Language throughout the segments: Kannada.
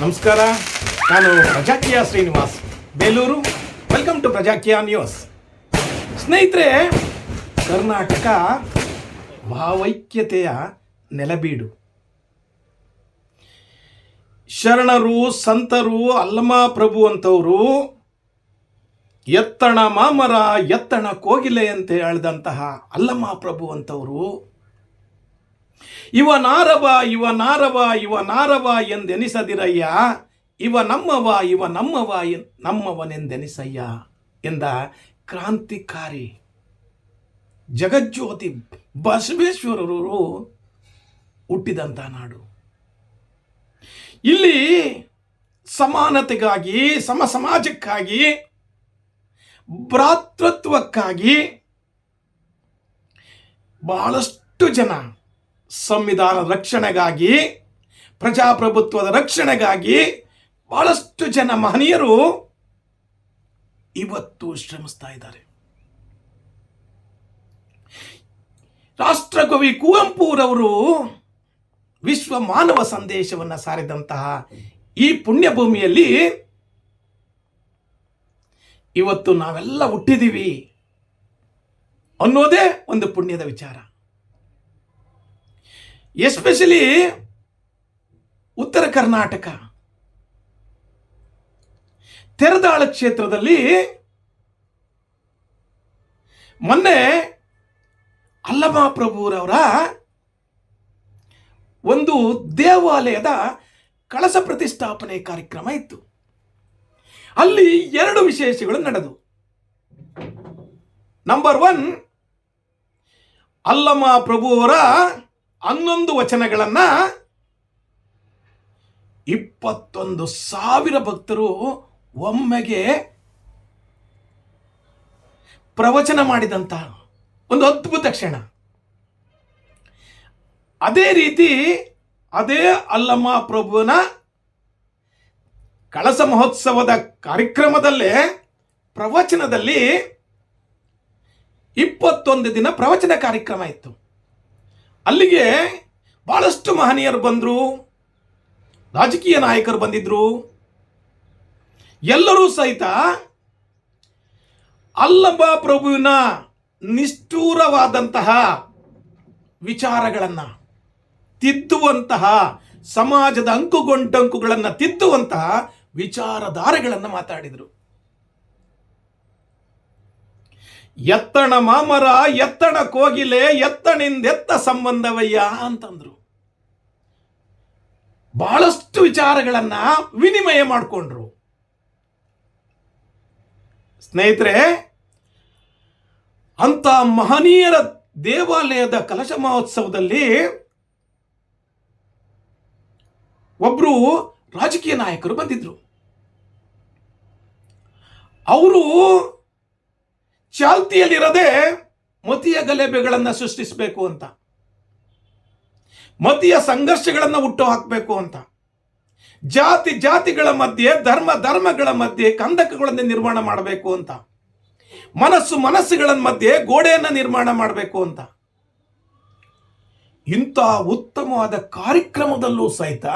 ನಮಸ್ಕಾರ. ನಾನು Prajakeeya Srinivas Belur. Welcome to Prajakeeya news ಸ್ನೇಹಿತರೆ, ಕರ್ನಾಟಕ ಭಾವೈಕ್ಯತೆಯ ನೆಲಬೀಡು. ಶರಣರು, ಸಂತರು ಅಲ್ಲಮ ಪ್ರಭು ಅಂತವರು ಎತ್ತಣ ಮಾಮರ, ಎತ್ತಣ ಕೋಗಿಲೆ ಅಂತ ಹೇಳಿದಂತಹ ಅಲ್ಲಮ ಪ್ರಭು ಅಂತವರು ಇವ ನಾರವ ಇವ ನಾರವ ಇವ ನಾರವ ಎಂದೆನಿಸದಿರಯ್ಯ. ಇವ ನಮ್ಮವ ಇವ ನಮ್ಮವ ನಮ್ಮವನೆಂದೆನಿಸಯ್ಯ ಎಂದ ಕ್ರಾಂತಿಕಾರಿ ಜಗಜ್ಯೋತಿ ಬಸವೇಶ್ವರರು ಹುಟ್ಟಿದಂಥ ನಾಡು. ಇಲ್ಲಿ ಸಮಾನತೆಗಾಗಿ ಸಮ ಸಮಾಜಕ್ಕಾಗಿ ಭ್ರಾತೃತ್ವಕ್ಕಾಗಿ ಬಹಳಷ್ಟು ಜನ ಸಂವಿಧಾನ ರಕ್ಷಣೆಗಾಗಿ, ಪ್ರಜಾಪ್ರಭುತ್ವದ ರಕ್ಷಣೆಗಾಗಿ ಬಹಳಷ್ಟು ಜನ ಮಹನೀಯರು ಇವತ್ತು ಶ್ರಮಿಸ್ತಾ ಇದ್ದಾರೆ. ರಾಷ್ಟ್ರಕವಿ ಕುವೆಂಪುರವರು ವಿಶ್ವ ಮಾನವ ಸಂದೇಶವನ್ನು ಸಾರಿದಂತಹ ಈ ಪುಣ್ಯಭೂಮಿಯಲ್ಲಿ ಇವತ್ತು ನಾವೆಲ್ಲ ಹುಟ್ಟಿದ್ದೀವಿ ಅನ್ನೋದೇ ಒಂದು ಪುಣ್ಯದ ವಿಚಾರ. ಎಸ್ಪೆಷಲಿ ಉತ್ತರ ಕರ್ನಾಟಕ. ತೆರದಾಳ ಕ್ಷೇತ್ರದಲ್ಲಿ ಮೊನ್ನೆ ಅಲ್ಲಮ ಪ್ರಭುರವರ ಒಂದು ದೇವಾಲಯದ ಕಳಸ ಪ್ರತಿಷ್ಠಾಪನೆ ಕಾರ್ಯಕ್ರಮ ಇತ್ತು. ಅಲ್ಲಿ ಎರಡು ವಿಶೇಷಗಳು ನಡೆದು. ನಂಬರ್ ಒನ್ ಅಲ್ಲಮ ಪ್ರಭುವರ ಹನ್ನೊಂದು ವಚನಗಳನ್ನು ಇಪ್ಪತ್ತೊಂದು ಸಾವಿರ ಭಕ್ತರು ಒಮ್ಮೆಗೆ ಪ್ರವಚನ ಮಾಡಿದಂತ ಒಂದು ಅದ್ಭುತ ಕ್ಷಣ. ಅದೇ ರೀತಿ ಅದೇ ಅಲ್ಲಮ್ಮ ಪ್ರಭುವನ ಕಳಸ ಮಹೋತ್ಸವದ ಕಾರ್ಯಕ್ರಮದಲ್ಲೇ ಪ್ರವಚನದಲ್ಲಿ ಇಪ್ಪತ್ತೊಂದು ದಿನ ಪ್ರವಚನ ಕಾರ್ಯಕ್ರಮ ಇತ್ತು. ಅಲ್ಲಿಗೆ ಬಹಳಷ್ಟು ಮಹನೀಯರು ಬಂದರು, ರಾಜಕೀಯ ನಾಯಕರು ಬಂದಿದ್ದರು ಎಲ್ಲರೂ ಸಹಿತ ಅಲ್ಲಭ ಪ್ರಭುವಿನ ನಿಷ್ಠೂರವಾದಂತಹ ವಿಚಾರಗಳನ್ನು, ತಿದ್ದುವಂತಹ ಸಮಾಜದ ಅಂಕುಗೊಂಟಂಕುಗಳನ್ನು ತಿದ್ದುವಂತಹ ವಿಚಾರಧಾರೆಗಳನ್ನು ಮಾತಾಡಿದರು. ಎತ್ತಣ ಮಾಮರ, ಎತ್ತಣ ಕೋಗಿಲೆ, ಎತ್ತಣಿಂದೆತ್ತ ಸಂಬಂಧವಯ್ಯ ಅಂತಂದ್ರು. ಬಹಳಷ್ಟು ವಿಚಾರಗಳನ್ನ ವಿನಿಮಯ ಮಾಡಿಕೊಂಡ್ರು. ಸ್ನೇಹಿತರೆ ಅಂತ ಮಹನೀಯರ ದೇವಾಲಯದ ಕಲಶ ಮಹೋತ್ಸವದಲ್ಲಿ ಒಬ್ರು ರಾಜಕೀಯ ನಾಯಕರು ಬಂದಿದ್ರು. ಅವರು ಚಾಲ್ತಿಯಲ್ಲಿರದೆ ಮತೀಯ ಗಲಭೆಗಳನ್ನು ಸೃಷ್ಟಿಸಬೇಕು ಅಂತ. ಮತೀಯ ಸಂಘರ್ಷಗಳನ್ನು ಹುಟ್ಟು ಹಾಕಬೇಕು ಅಂತ. ಜಾತಿ ಜಾತಿಗಳ ಮಧ್ಯೆ, ಧರ್ಮ ಧರ್ಮಗಳ ಮಧ್ಯೆ ಕಂದಕಗಳನ್ನು ನಿರ್ಮಾಣ ಮಾಡಬೇಕು ಅಂತ. ಮನಸ್ಸು ಮನಸ್ಸುಗಳ ಮಧ್ಯೆ ಗೋಡೆಯನ್ನು ನಿರ್ಮಾಣ ಮಾಡಬೇಕು ಅಂತ. ಇಂಥ ಉತ್ತಮವಾದ ಕಾರ್ಯಕ್ರಮದಲ್ಲೂ ಸಹಿತ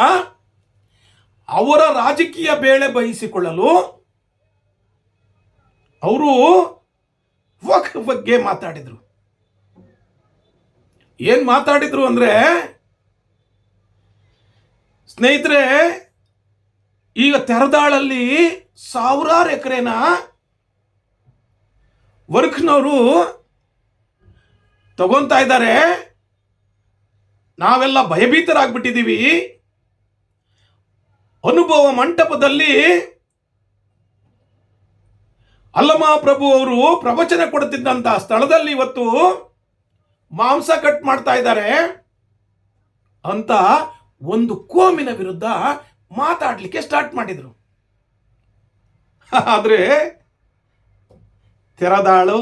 ಅವರ ರಾಜಕೀಯ ಬೇಳೆ ಬಯಸಿಕೊಳ್ಳಲು ಅವರು ವಕ್ ಬಗ್ಗೆ ಮಾತಾಡಿದ್ರು. ಏನ್ ಮಾತಾಡಿದ್ರು ಅಂದ್ರೆ, ಸ್ನೇಹಿತರೆ, ಈಗ ತೆರದಾಳಲ್ಲಿ ಸಾವಿರಾರು ಎಕರೆನ ವರ್ಕ್ನವರು ತಗೊತಾ ಇದ್ದಾರೆ. ನಾವೆಲ್ಲ ಭಯಭೀತರಾಗ್ಬಿಟ್ಟಿದ್ದೀವಿ. ಅನುಭವ ಮಂಟಪದಲ್ಲಿ ಅಲ್ಲಮ ಪ್ರಭು ಅವರು ಪ್ರವಚನ ಕೊಡುತ್ತಿದ್ದಂಥ ಸ್ಥಳದಲ್ಲಿ ಇವತ್ತು ಮಾಂಸ ಕಟ್ ಮಾಡ್ತಾ ಇದ್ದಾರೆ ಅಂತ ಒಂದು ಕೋಮಿನ ವಿರುದ್ಧ ಮಾತಾಡಲಿಕ್ಕೆ ಸ್ಟಾರ್ಟ್ ಮಾಡಿದ್ರು. ಆದರೆ ತೆರದಾಳು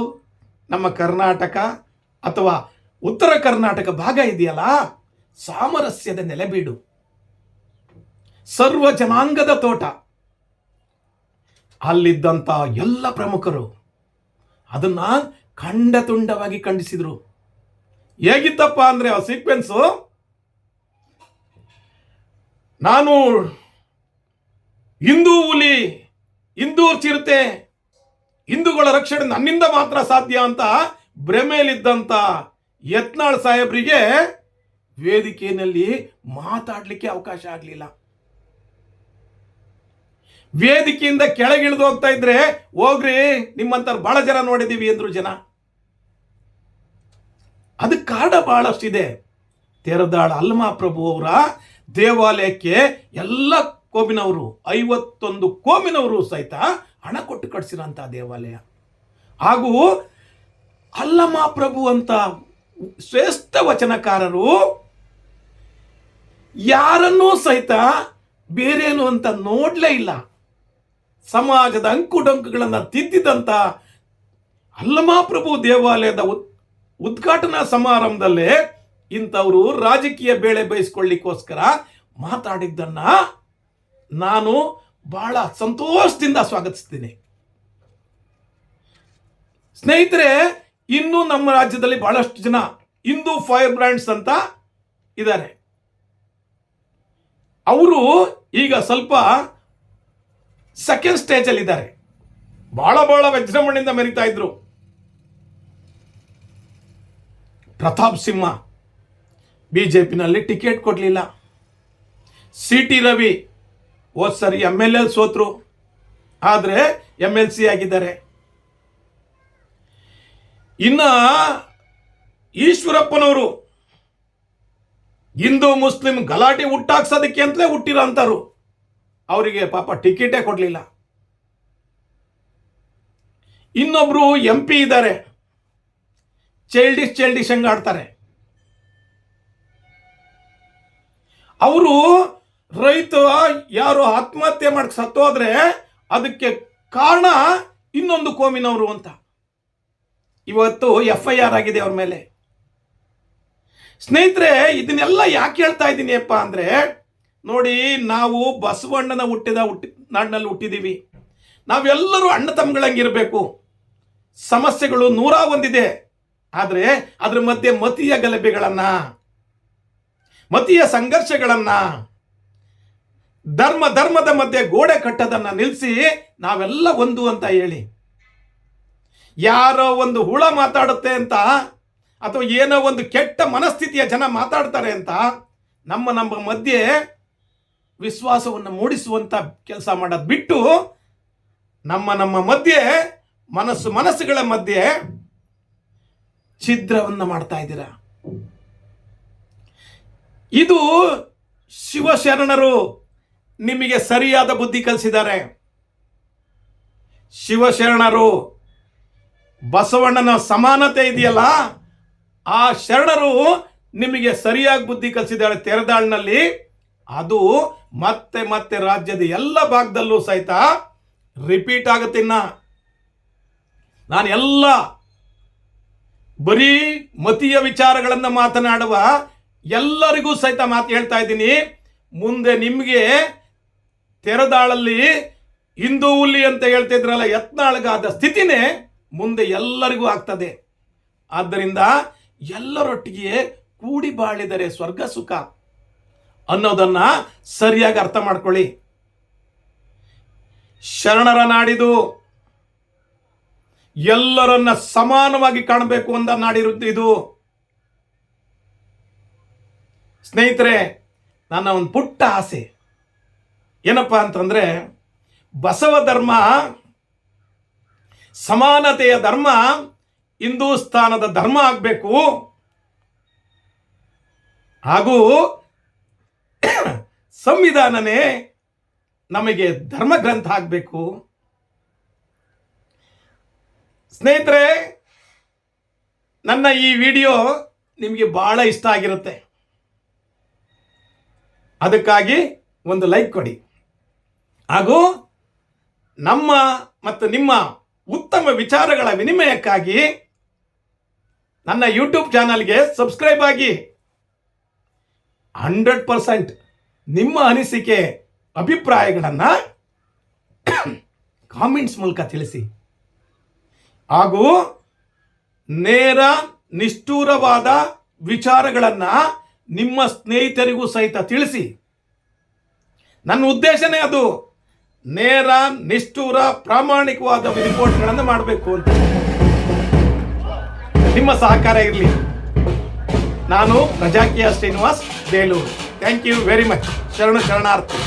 ನಮ್ಮ ಕರ್ನಾಟಕ ಅಥವಾ ಉತ್ತರ ಕರ್ನಾಟಕ ಭಾಗ ಇದೆಯಲ್ಲ? ಸಾಮರಸ್ಯದ ನೆಲೆಬೀಡು. ಸರ್ವ ಜನಾಂಗದ ತೋಟ. ಅಲ್ಲಿದ್ದಂಥ ಎಲ್ಲ ಪ್ರಮುಖರು ಅದನ್ನ ಖಂಡ ತುಂಡವಾಗಿ ಖಂಡಿಸಿದ್ರು. ಹೇಗಿತ್ತಪ್ಪ ಅಂದ್ರೆ ಆ ಸೀಕ್ವೆನ್ಸು ನಾನು ಹಿಂದೂ ಹುಲಿ ಹಿಂದೂ ಚಿರತೆ, ಹಿಂದೂಗಳ ರಕ್ಷಣೆ ನನ್ನಿಂದ ಮಾತ್ರ ಸಾಧ್ಯ ಅಂತ ಭ್ರಮೆಯಲ್ಲಿದ್ದಂಥ ಯತ್ನಾಳ್ ಸಾಹೇಬ್ರಿಗೆ ವೇದಿಕೆಯಲ್ಲಿ ಮಾತಾಡಲಿಕ್ಕೆ ಅವಕಾಶ ಆಗಲಿಲ್ಲ. ವೇದಿಕೆಯಿಂದ ಕೆಳಗಿಳಿದು ಹೋಗ್ತಾ ಇದ್ರೆ, ಹೋಗ್ರಿ ನಿಮ್ಮಂತ ಬಹಳ ಜನ ನೋಡಿದೀವಿ ಅಂದ್ರು ಜನ. ಅದಕ್ಕೆ ಕಾರಣ ಬಹಳಷ್ಟಿದೆ. ತೆರದಾಳ ಅಲ್ಮಾ ಪ್ರಭು ಅವರ ದೇವಾಲಯಕ್ಕೆ ಎಲ್ಲ ಕೋಮಿನವರು, ಐವತ್ತೊಂದು ಕೋಮಿನವರು ಸಹಿತ ಹಣ ಕೊಟ್ಟು ಕಟ್ಸಿರೋಂಥ ದೇವಾಲಯ. ಹಾಗೂ ಅಲ್ಲಮ ಪ್ರಭು ಅಂತ ಶ್ರೇಷ್ಠ ವಚನಕಾರರು ಯಾರನ್ನೂ ಸಹಿತ ಬೇರೇನು ಅಂತ ನೋಡಲೇ ಇಲ್ಲ. ಸಮಾಜದ ಅಂಕುಡೊಂಕುಗಳನ್ನು ತಿದ್ದಿದಂಥ ಅಲ್ಲಮಾಪ್ರಭು ದೇವಾಲಯದ ಉದ್- ಉದ್ಘಾಟನಾ ಸಮಾರಂಭದಲ್ಲೇ ಇಂಥವರು ರಾಜಕೀಯ ಬೇಳೆ ಬಯಸ್ಕೊಳ್ಳಿಕ್ಕೋಸ್ಕರ ಮಾತಾಡಿದ್ದನ್ನು ನಾನು ಬಹಳ ಸಂತೋಷದಿಂದ ಸ್ವಾಗತಿಸ್ತೀನಿ. ಸ್ನೇಹಿತರೆ, ಇನ್ನೂ ನಮ್ಮ ರಾಜ್ಯದಲ್ಲಿ ಬಹಳಷ್ಟು ಜನ ಹಿಂದೂ ಫೈರ್ ಬ್ರ್ಯಾಂಡ್ಸ್ ಅಂತ ಇದ್ದಾರೆ. ಅವರು ಈಗ ಸ್ವಲ್ಪ ಸೆಕೆಂಡ್ ಸ್ಟೇಜಲ್ಲಿ ಇದ್ದಾರೆ. ಬಹಳ ಬಹಳ ವಿಜೃಂಭಣೆಯಿಂದ ಮೆರಿತಾ ಇದ್ರು. ಪ್ರತಾಪ್ ಸಿಂಹ ಬಿ ಜೆ ಪಿನಲ್ಲಿ ಟಿಕೆಟ್ ಕೊಡಲಿಲ್ಲ. ಸಿ ಟಿ ರವಿ ಹೋದ ಸರಿ ಎಂ ಎಲ್ ಎಲ್ ಸೋತರು. ಆದರೆ ಎಂ ಎಲ್ ಸಿ ಆಗಿದ್ದಾರೆ. ಇನ್ನು ಈಶ್ವರಪ್ಪನವರು ಹಿಂದೂ ಮುಸ್ಲಿಂ ಗಲಾಟೆ ಹುಟ್ಟಾಕ್ಸೋದಕ್ಕೆ ಅಂತಲೇ ಹುಟ್ಟಿರೋ ಅಂತಾರು. ಅವರಿಗೆ ಪಾಪ ಟಿಕೆಟೇ ಕೊಡಲಿಲ್ಲ. ಇನ್ನೊಬ್ರು ಎಂ ಪಿ ಇದ್ದಾರೆ. ಚೈಲ್ಡಿಶ್ ಚೈಲ್ಡಿಶ್ ಹಂಗೆ ಆಡ್ತಾರೆ. ಅವರು ರೈತ, ಯಾರು ಆತ್ಮಹತ್ಯೆ ಮಾಡಕ್ಕೆ ಸತ್ತೋದ್ರೆ ಅದಕ್ಕೆ ಕಾರಣ ಇನ್ನೊಂದು ಕೋಮಿನವರು ಅಂತ. ಇವತ್ತು ಎಫ್ ಐ ಆರ್ ಆಗಿದೆ ಅವ್ರ ಮೇಲೆ. ಸ್ನೇಹಿತರೆ, ಇದನ್ನೆಲ್ಲ ಯಾಕೆ ಹೇಳ್ತಾ ಇದ್ದೀನಿ ಅಪ್ಪ ಅಂದ್ರೆ ನೋಡಿ, ನಾವು ಬಸವಣ್ಣನ ಹುಟ್ಟಿದ ಹುಟ್ಟಿ, ನಾಡಿನಲ್ಲಿ ಹುಟ್ಟಿದ್ದೀವಿ ನಾವೆಲ್ಲರೂ ಅಣ್ಣ ತಮ್ಮಗಳಂಗಿರಬೇಕು. ಸಮಸ್ಯೆಗಳು ನೂರ ಒಂದಿದೆ. ಆದರೆ ಅದ್ರ ಮಧ್ಯೆ ಮತೀಯ ಗಲಭೆಗಳನ್ನು, ಮತೀಯ ಸಂಘರ್ಷಗಳನ್ನು, ಧರ್ಮ, ಧರ್ಮದ ಮಧ್ಯೆ ಗೋಡೆ ಕಟ್ಟೋದನ್ನು ನಿಲ್ಲಿಸಿ ನಾವೆಲ್ಲ ಒಂದು ಅಂತ ಹೇಳಿ. ಯಾರೋ ಒಂದು ಹುಳ ಮಾತಾಡುತ್ತೆ ಅಂತ, ಅಥವಾ ಏನೋ ಒಂದು ಕೆಟ್ಟ ಮನಸ್ಥಿತಿಯ ಜನ ಮಾತಾಡ್ತಾರೆ ಅಂತ, ನಮ್ಮ ನಮ್ಮ ಮಧ್ಯೆ ವಿಶ್ವಾಸವನ್ನು ಮೂಡಿಸುವಂತ ಕೆಲಸ ಮಾಡೋದು ಬಿಟ್ಟು ನಮ್ಮ ನಮ್ಮ ಮಧ್ಯೆ ಮನಸ್ಸು ಮನಸ್ಸುಗಳ ಮಧ್ಯೆ ಛಿದ್ರವನ್ನು ಮಾಡ್ತಾ ಇದ್ದೀರಾ? ಇದು ಶಿವಶರಣರು ನಿಮಗೆ ಸರಿಯಾದ ಬುದ್ಧಿ ಕಲಿಸಿದ್ದಾರೆ. ಶಿವಶರಣರು ಬಸವಣ್ಣನ ಸಮಾನತೆ ಇದೆಯಲ್ಲ, ಆ ಶರಣರು ನಿಮಗೆ ಸರಿಯಾಗಿ ಬುದ್ಧಿ ಕಲಿಸಿದ್ದಾರೆ ತೆರೆದಾಳ್ನಲ್ಲಿ. ಅದು ಮತ್ತೆ ಮತ್ತೆ ರಾಜ್ಯದ ಎಲ್ಲ ಭಾಗದಲ್ಲೂ ಸಹಿತ ರಿಪೀಟ್ ಆಗುತ್ತಿನ್ನ ನಾನು ಎಲ್ಲ ಬರೀ ಮತೀಯ ವಿಚಾರಗಳನ್ನು ಮಾತನಾಡುವ ಎಲ್ಲರಿಗೂ ಸಹಿತ ಮಾತು ಹೇಳ್ತಾ ಇದ್ದೀನಿ. ಮುಂದೆ ನಿಮಗೆ ತೆರೆದಾಳಲ್ಲಿ ಹಿಂದೂ ಹುಲಿ ಅಂತ ಹೇಳ್ತಿದ್ರಲ್ಲ ಯತ್ನಾಳ್ಗಾದ ಸ್ಥಿತಿನೇ ಮುಂದೆ ಎಲ್ಲರಿಗೂ ಆಗ್ತದೆ. ಆದ್ದರಿಂದ ಎಲ್ಲರೊಟ್ಟಿಗೆ ಕೂಡಿ ಬಾಳಿದರೆ ಸ್ವರ್ಗ ಸುಖ. ಅನ್ನೋದನ್ನ ಸರಿಯಾಗಿ ಅರ್ಥ ಮಾಡ್ಕೊಳ್ಳಿ. ಶರಣರ ನಾಡಿದು ಎಲ್ಲರನ್ನ ಸಮಾನವಾಗಿ ಕಾಣಬೇಕು ಅಂತ ನಾಡಿರುತ್ತೆ ಇದು. ಸ್ನೇಹಿತರೆ, ನನ್ನ ಒಂದು ಪುಟ್ಟ ಆಸೆ. ಏನಪ್ಪ ಅಂತಂದ್ರೆ, ಬಸವ ಧರ್ಮ, ಸಮಾನತೆಯ ಧರ್ಮ ಹಿಂದೂಸ್ತಾನದ ಧರ್ಮ ಆಗಬೇಕು. ಹಾಗೂ ಸಂವಿಧಾನನೇ ನಮಗೆ ಧರ್ಮ ಗ್ರಂಥ ಆಗಬೇಕು. ಸ್ನೇಹಿತರೆ, ನನ್ನ ಈ ವಿಡಿಯೋ ನಿಮಗೆ ಬಹಳ ಇಷ್ಟ ಆಗಿರುತ್ತೆ. ಅದಕ್ಕಾಗಿ ಒಂದು ಲೈಕ್ ಕೊಡಿ. ಹಾಗೂ ನಮ್ಮ ಮತ್ತು ನಿಮ್ಮ ಉತ್ತಮ ವಿಚಾರಗಳ ವಿನಿಮಯಕ್ಕಾಗಿ ನನ್ನ ಯೂಟ್ಯೂಬ್ ಚಾನಲ್ಗೆ ಸಬ್ಸ್ಕ್ರೈಬ್ ಆಗಿ ಹಂಡ್ರೆಡ್ ಪರ್ಸೆಂಟ್ ನಿಮ್ಮ ಅನಿಸಿಕೆ, ಅಭಿಪ್ರಾಯಗಳನ್ನು ಕಾಮೆಂಟ್ಸ್ ಮೂಲಕ ತಿಳಿಸಿ. ಹಾಗೂ ನೇರ, ನಿಷ್ಠೂರವಾದ ವಿಚಾರಗಳನ್ನು ನಿಮ್ಮ ಸ್ನೇಹಿತರಿಗೂ ಸಹಿತ ತಿಳಿಸಿ. ನನ್ನ ಉದ್ದೇಶನೇ ಅದು, ನೇರ, ನಿಷ್ಠೂರ, ಪ್ರಾಮಾಣಿಕವಾದ ರಿಪೋರ್ಟ್ಗಳನ್ನು ಮಾಡಬೇಕು ಅಂತ. ನಿಮ್ಮ ಸಹಕಾರ ಇರಲಿ. ನಾನು Prajakeeya Srinivas, Belur. Thank you very much ಶರಣು ಶರಣಾರ್ಥಿ